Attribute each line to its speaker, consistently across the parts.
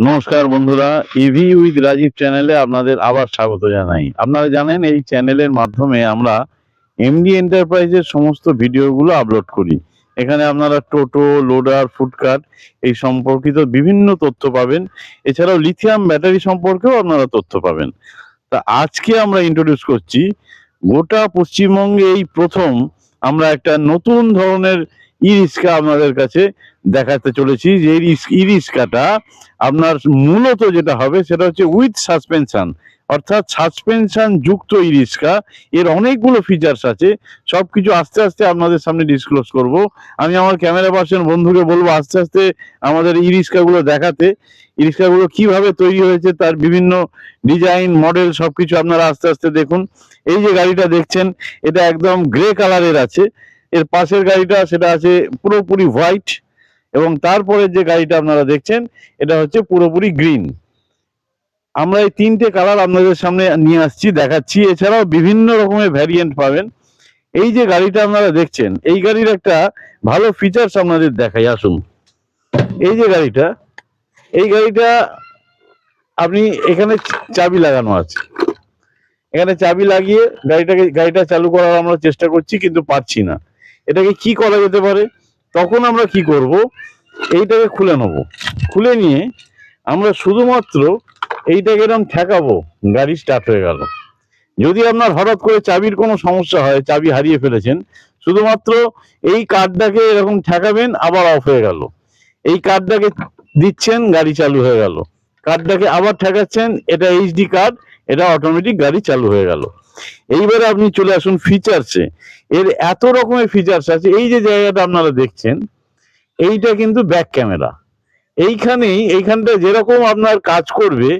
Speaker 1: নমস্কার বন্ধুরা EV with Rajib চ্যানেলে আপনাদের আবার স্বাগত জানাই। আপনারা জানেন, এই চ্যানেলের মাধ্যমে আমরা এমডি এন্টারপ্রাইজের সমস্ত ভিডিওগুলো আপলোড করি। এখানে আপনারা টোটো লোডার ফুডকার্ট এই সম্পর্কিত বিভিন্ন তথ্য পাবেন। এছাড়াও লিথিয়াম ব্যাটারি সম্পর্কেও আপনারা তথ্য পাবেন। তা আজকে আমরা ইন্ট্রোডিউস করছি, গোটা পশ্চিমবঙ্গে এই প্রথম আমরা একটা নতুন ধরনের ই রিক্সা আপনাদের কাছে দেখাতে চলেছি যে ই রিক্সাটা আপনার মূলত যেটা হবে সেটা হচ্ছে উইথ সাসপেনশন অর্থাৎ সাসপেনশন যুক্ত ই রিক্সা এর অনেকগুলো ফিচার্স আছে সব কিছু আস্তে আস্তে আপনাদের সামনে ডিসক্লোজ করব। আমি আমার ক্যামেরা পার্সন বন্ধুকে বলব আস্তে আস্তে আমাদের ই রিক্সাগুলো দেখাতে। ই রিক্সাগুলো কীভাবে তৈরি হয়েছে, তার বিভিন্ন ডিজাইন মডেল সব কিছু আপনারা আস্তে আস্তে দেখুন। এই যে গাড়িটা দেখছেন, এটা একদম গ্রে কালারের আছে। এর পাশের গাড়িটা সেটা আছে পুরোপুরি হোয়াইট এবং তারপরে যে গাড়িটা আপনারা দেখছেন, এটা হচ্ছে পুরোপুরি গ্রিন। আমরা এই তিনটে কালার আপনাদের সামনে নিয়ে আসছি, দেখাচ্ছি। এছাড়াও বিভিন্ন রকমের ভ্যারিয়েন্ট পাবেন। এই যে গাড়িটা আপনারা দেখছেন, এই গাড়ির একটা ভালো ফিচার্স আপনাদের দেখাই, আসুন। এই যে গাড়িটা, এই গাড়িটা আপনি এখানে চাবি লাগানো আছে। এখানে চাবি লাগিয়ে গাড়িটাকে, গাড়িটা চালু করার আমরা চেষ্টা করছি, কিন্তু পারছি না। এটাকে কি করা যেতে পারে? তখন আমরা কি করব? এইটাকে খুলে নেব। খুলে নিয়ে আমরা শুধুমাত্র এইটাকে এরকম ঠেকাবো, গাড়ি স্টার্ট হয়ে গেল। যদি আপনার হঠাৎ করে চাবির কোনো সমস্যা হয়, চাবি হারিয়ে ফেলেছেন, শুধুমাত্র এই কার্ডটাকে এরকম ঠেকাবেন, আবার অফ হয়ে গেল। এই কার্ডটাকে দিচ্ছেন, গাড়ি চালু হয়ে গেল। কার্ডটাকে আবার ঠেকাচ্ছেন, এটা এইচডি কার্ড, এটা অটোমেটিক গাড়ি চালু হয়ে গেল। এইবারে আপনি চলে আসুন ফিচার্সে এর এত রকমের ফিচার্স আছে। এই যে জায়গাটা আপনারা দেখছেন, এইটা কিন্তু ব্যাক ক্যামেরা এইখানেই এইখানটা যেরকম আপনার কাজ করবে,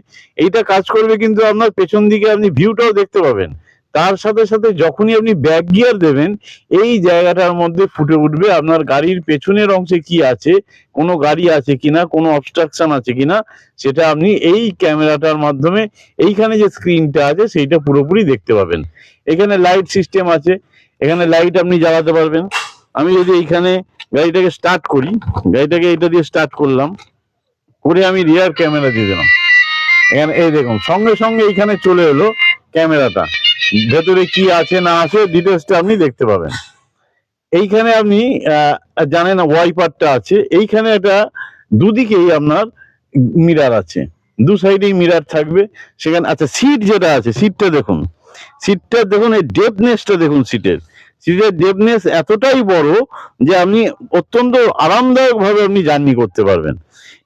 Speaker 1: এইটা কাজ করবে কিন্তু আপনার পেছন দিকে আপনি ভিউটাও দেখতে পাবেন। তার সাথে সাথে যখনই আপনি ব্যাক গিয়ার দেবেন, এই জায়গাটার মধ্যে ফুটে উঠবে আপনার গাড়ির পেছনের অংশে কি আছে, কোনো গাড়ি আছে কিনা, কোনো অবস্ট্রাকশন আছে কিনা, সেটা আপনি এই ক্যামেরাটার মাধ্যমে এইখানে যে স্ক্রিনটা আছে সেইটা পুরোপুরি দেখতে পাবেন। এখানে লাইট সিস্টেম আছে, এখানে লাইট আপনি জ্বালাতে পারবেন। আমি যদি এইখানে গাড়িটাকে স্টার্ট করি, গাড়িটাকে এটা দিয়ে স্টার্ট করলাম, করে আমি রিয়ার ক্যামেরা দিয়ে দিলাম। এখানে এই দেখুন, সঙ্গে সঙ্গে এইখানে চলে এলো ক্যামেরাটা। ভেতরে কি আছে না আছে ডিটেলসটা আপনি দেখতে পাবেন। এইখানে আপনি জানেন ওয়াইপারটা আছে। এইখানে একটা দুদিকেই আপনার মিরার আছে। দু সাইডেই মিরার থাকবে। সেখানে আচ্ছা সিট যেটা আছে সিটটা দেখুন। সিটটা দেখুন, এই ডেপনেসটা দেখুন সিটের সিটের ডেপনেস এতটাই বড় যে আপনি অত্যন্ত আরামদায়কভাবে আপনি জার্নি করতে পারবেন।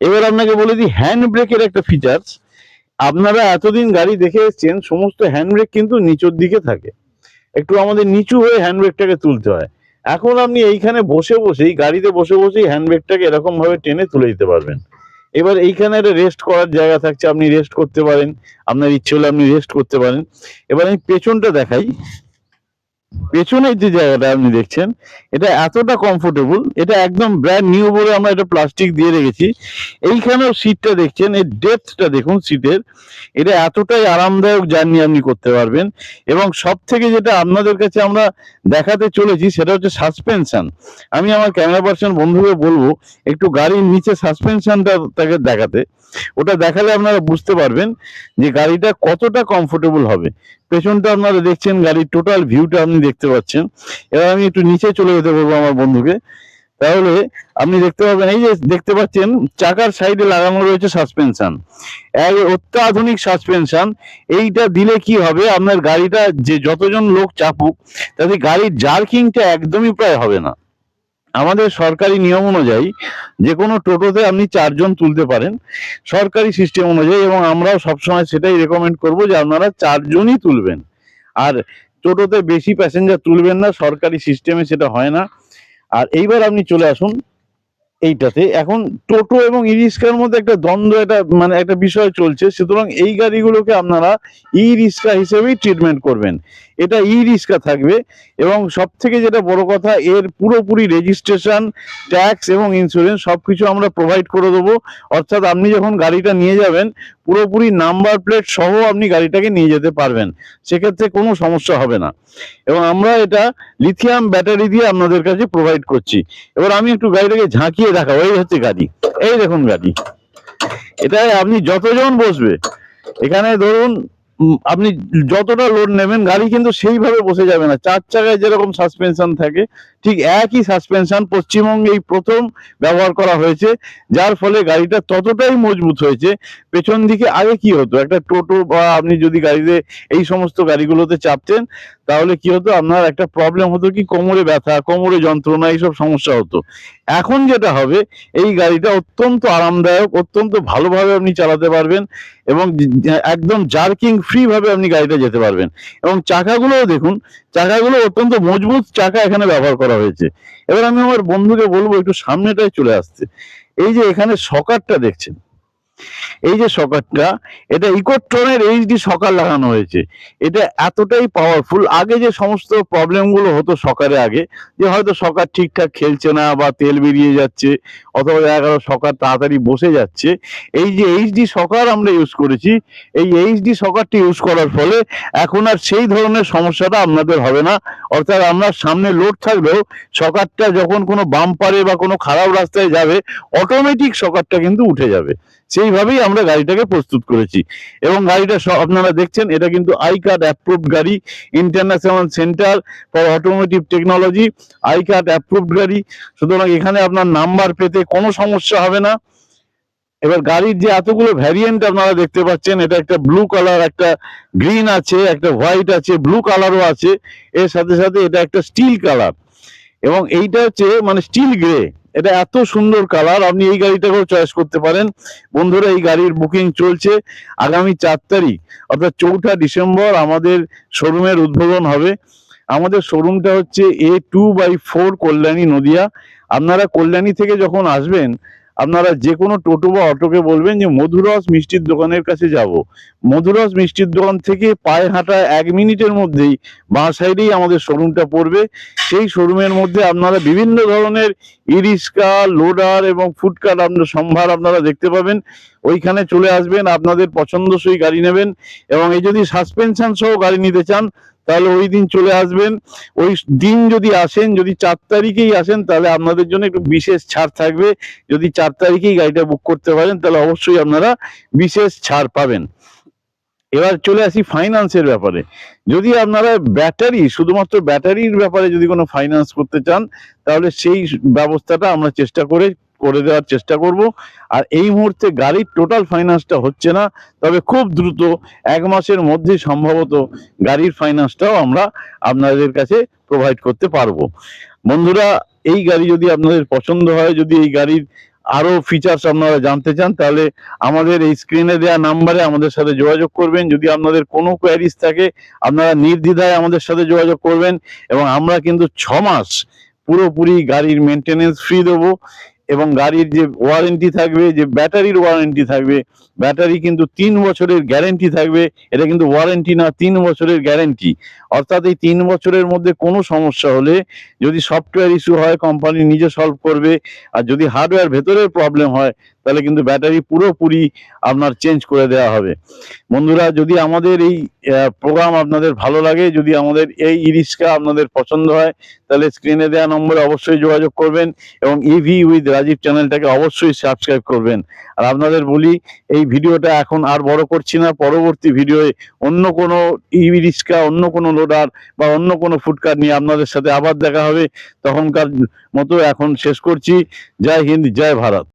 Speaker 1: এবার আপনাকে বলে দিই হ্যান্ড ব্রেকের একটা ফিচার্স আপনারা এতদিন গাড়ি দেখে এসছেন, সমস্ত হ্যান্ডব্রেক কিন্তু নিচের দিকে থাকে। একটু আমাদের নিচু হয়ে হ্যান্ডব্রেকটাকে তুলতে হয়। এখন আপনি এইখানে বসে বসেই, গাড়িতে বসে বসেই হ্যান্ডব্রেকটাকে এরকম ভাবে টেনে তুলে দিতে পারবেন। এবার এইখানে একটা রেস্ট করার জায়গা থাকছে, আপনি রেস্ট করতে পারেন। আপনার ইচ্ছে হলে আপনি রেস্ট করতে পারেন। এবার আমি পেছনটা দেখাই। পেছনের যে জায়গাটা আপনি দেখছেন, এটা এতটা কমফোর্টেবল এটা একদম ব্র্যান্ড নিউ বলে আমরা এটা প্লাস্টিক দিয়ে রেখেছি। এইখানেও সিটটা দেখছেন এর ডেপথটা দেখুন সিটের এটা এতটাই আরামদায়ক জার্নি আপনি করতে পারবেন। এবং সব থেকে যেটা আপনাদের কাছে আমরা দেখাতে চলেছি, সেটা হচ্ছে সাসপেনশন আমি আমার ক্যামেরা পার্সন বন্ধুকে বলব, একটু গাড়ির নিচে সাসপেনশনটা তাকে দেখাতে। ওটা দেখালে আপনারা বুঝতে পারবেন যে গাড়িটা কতটা কমফোর্টেবল হবে। পেছনটা আপনারা দেখছেন, গাড়ির টোটাল ভিউটা আপনি দেখতে পাচ্ছেন। এবার আমি একটু নিচে চলে যেতে বলব আমার বন্ধুকে। তাহলে আপনি দেখতে পাবেন, এই যে দেখতে পাচ্ছেন, চাকার সাইডে লাগানো রয়েছে সাসপেনশন এক অত্যাধুনিক সাসপেনশন এইটা দিলে কি হবে? আপনার গাড়িটা যে যতজন লোক চাপুক তাতে গাড়ির জার্কিংটা একদমই প্রায় হবে না। আমাদের সরকারি নিয়ম অনুযায়ী যে কোনো টোটোতে আপনি চারজন তুলতে পারেন, সরকারি সিস্টেম অনুযায়ী এবং আমরাও সবসময় সেটাই রেকমেন্ড করব যে আপনারা চারজনই তুলবেন। আর টোটোতে বেশি প্যাসেঞ্জার তুলবেন না, সরকারি সিস্টেমে সেটা হয় না। আর এইবার আপনি চলে আসুন এইটাতে। এখন টোটো এবং ই রিক্সার মধ্যে একটা দ্বন্দ্ব, একটা মানে একটা বিষয় চলছে। সুতরাং এই গাড়িগুলোকে আপনারা ই রিক্সা হিসেবেই ট্রিটমেন্ট করবেন। এটা ই রিক্সা থাকবে এবং সব থেকে যেটা বড় কথা, এর পুরোপুরি রেজিস্ট্রেশন ট্যাক্স এবং ইন্স্যুরেন্স সব কিছু আমরা প্রোভাইড করে দেবো। অর্থাৎ আপনি যখন গাড়িটা নিয়ে যাবেন, পুরোপুরি নাম্বার প্লেট সহ আপনি গাড়িটাকে নিয়ে যেতে পারবেন। সেক্ষেত্রে কোনো সমস্যা হবে না। এবং আমরা এটা লিথিয়াম ব্যাটারি দিয়ে আপনাদের কাছে প্রোভাইড করছি। এবার আমি একটু গাড়িটাকে ঝাঁকিয়ে দেখাবো। এই হচ্ছে গাড়ি। এই দেখুন গাড়ি। এটাই আপনি যতজন বসবে, এখানে ধরুন আপনি যতটা লোড নেবেন, গাড়ি কিন্তু সেইভাবে বসে যাবে না। চার চাকায় যেরকম সাসপেনশন থাকে ঠিক একই সাসপেনশন পশ্চিমবঙ্গে প্রথম ব্যবহার করা হয়েছে, যার ফলে গাড়িটা ততটাই মজবুত হয়েছে। পেছন দিকে আগে কি হতো? একটা টোটো বা আপনি যদি গাড়িতে এই সমস্ত গাড়িগুলোতে চাপতেন, তাহলে কি হতো? আপনার একটা প্রবলেম হতো কি? কোমরে ব্যথা, কোমরে যন্ত্রণা, এইসব সমস্যা হতো। এখন যেটা হবে, এই গাড়িটা অত্যন্ত আরামদায়ক, অত্যন্ত ভালোভাবে আপনি চালাতে পারবেন এবং একদম জার্কিং ফ্রি ভাবে আপনি গাড়িটা যেতে পারবেন। এবং চাকাগুলোও দেখুন, চাকাগুলো অত্যন্ত মজবুত চাকা এখানে ব্যবহার করা হয়েছে। এবার আমি আমার বন্ধুকে বলব, একটু সামনেটায় চলে আসতে। এই যে এখানে সকারটা দেখছেন। এই যে সকারটা, এটা ইকোট্রনের এইচডি সকার লাগানো হয়েছে। এটা এতটাই পাওয়ারফুল আগে যে সমস্ত প্রবলেমগুলো হতো সকারে আগে, যে হয়তো সকার ঠিকঠাক খেলছে না বা তেল বেরিয়ে যাচ্ছে, অথবা দেখা গেল সকার তাড়াতাড়ি বসে যাচ্ছে, এই যে এইচডি সকার আমরা ইউজ করেছি, এই এইচডি সকারটি ইউজ করার ফলে এখন আর সেই ধরনের সমস্যাটা আপনাদের হবে না। অর্থাৎ আপনার সামনে লোড থাকলেও সকারটা যখন কোনো বাম্পারে বা কোনো খারাপ রাস্তায় যাবে অটোমেটিক সকারটা কিন্তু উঠে যাবে। সেইভাবেই আমরা গাড়িটাকে প্রস্তুত করেছি। এবং গাড়িটা আপনারা দেখছেন, এটা কিন্তু আই কার্ড অ্যাপ্রুভড গাড়ি international centre for automotive technology I কার্ড অ্যাপ্রুভড গাড়ি। সুতরাং এখানে আপনার নাম্বার পেতে কোনো সমস্যা হবে না। এবার গাড়ির যে এতগুলো ভ্যারিয়েন্ট আপনারা দেখতে পাচ্ছেন, এটা একটা ব্লু কালার একটা গ্রিন আছে, একটা হোয়াইট আছে ব্লু কালারও আছে। এর সাথে সাথে এটা একটা স্টিল কালার এবং এইটা হচ্ছে মানে স্টিল গ্রে এটা এত সুন্দর কালার, আপনি এই গাড়িটাকেও চয়েস করতে পারেন। বন্ধুরা, এই গাড়ির বুকিং চলছে আগামী চার তারিখ, অর্থাৎ চৌঠা ডিসেম্বর আমাদের শোরুমের উদ্বোধন হবে। আমাদের শোরুমটা হচ্ছে A two by four Kalyani Nadia. আপনারা কল্যাণী থেকে যখন আসবেন আপনারা যে কোনো টোটো বা অটোকে বলবেন যে, মধুরস মিষ্টির দোকানের কাছে যাব। মধুরস মিষ্টির দোকান থেকে পায়ে হাঁটা এক মিনিটের মধ্যেই বাঁ সাইডেই আমাদের শোরুমটা পড়বে। সেই শোরুমের মধ্যে আপনারা বিভিন্ন ধরনের ই রিক্সা লোডার এবং ফুডকার্ট আপনার সম্ভার আপনারা দেখতে পাবেন। ওইখানে চলে আসবেন, আপনাদের পছন্দসই গাড়ি নেবেন এবং এই যদি সাসপেনশন সহ গাড়ি নিতে চান তাহলে ওই দিন চলে আসবেন। ওই দিন যদি আসেন, যদি চার তারিখেই আসেন, তাহলে আপনাদের জন্য একটু বিশেষ ছাড় থাকবে। যদি চার তারিখেই গাড়িটা বুক করতে পারেন, তাহলে অবশ্যই আপনারা বিশেষ ছাড় পাবেন। এবার চলে আসি ফাইন্যান্সের ব্যাপারে। যদি আপনারা ব্যাটারি শুধুমাত্র ব্যাটারির ব্যাপারে যদি কোনো ফাইন্যান্স করতে চান, তাহলে সেই ব্যবস্থাটা আমরা চেষ্টা করে করে দেওয়ার চেষ্টা করব। আর এই মুহূর্তে গাড়ির টোটাল ফাইন্যান্সটা হচ্ছে না, তবে খুব দ্রুত এক মাসের মধ্যে সম্ভবত গাড়ির ফাইন্যান্সটাও আমরা আপনাদের কাছে প্রোভাইড করতে পারব। বন্ধুরা, এই গাড়ি যদি আপনাদের পছন্দ হয়, যদি এই গাড়ির আরও ফিচার্স আপনারা জানতে চান, তাহলে আমাদের এই স্ক্রিনে দেওয়া নাম্বারে আমাদের সাথে যোগাযোগ করবেন। যদি আপনাদের কোনো কোয়ারিজ থাকে, আপনারা নির্দ্বিধায় আমাদের সাথে যোগাযোগ করবেন এবং আমরা কিন্তু ছ মাস পুরোপুরি গাড়ির মেনটেনেন্স ফ্রি দেবো। এবং গাড়ির যে ওয়ারেন্টি থাকবে, যে ব্যাটারির ওয়ারেন্টি থাকবে ব্যাটারি কিন্তু তিন বছরের গ্যারেন্টি থাকবে, এটা কিন্তু ওয়ারেন্টি না, তিন বছরের গ্যারেন্টি অর্থাৎ এই তিন বছরের মধ্যে কোনো সমস্যা হলে যদি সফটওয়্যার ইস্যু হয় কোম্পানি নিজে সলভ করবে, আর যদি হার্ডওয়্যার ভেতরের প্রবলেম হয় তাহলে কিন্তু ব্যাটারি পুরোপুরি আপনার চেঞ্জ করে দেওয়া হবে। বন্ধুরা, যদি আমাদের এই প্রোগ্রাম আপনাদের ভালো লাগে, যদি আমাদের এই ইরিক্সা আপনাদের পছন্দ হয়, তাহলে স্ক্রিনে দেওয়া নম্বরে অবশ্যই যোগাযোগ করবেন এবং ইভি উইথ রাজীব চ্যানেলটাকে অবশ্যই সাবস্ক্রাইব করবেন। আর আপনাদের বলি, এই ভিডিওটা এখন আর বড় করছি না, পরবর্তী ভিডিওয়ে অন্য কোনো ইভি রিক্সা অন্য কোনো লোডার বা অন্য কোনো ফুডকার নিয়ে আপনাদের সাথে আবার দেখা হবে। তখনকার মতো এখন শেষ করছি। জয় হিন্দ, জয় ভারত।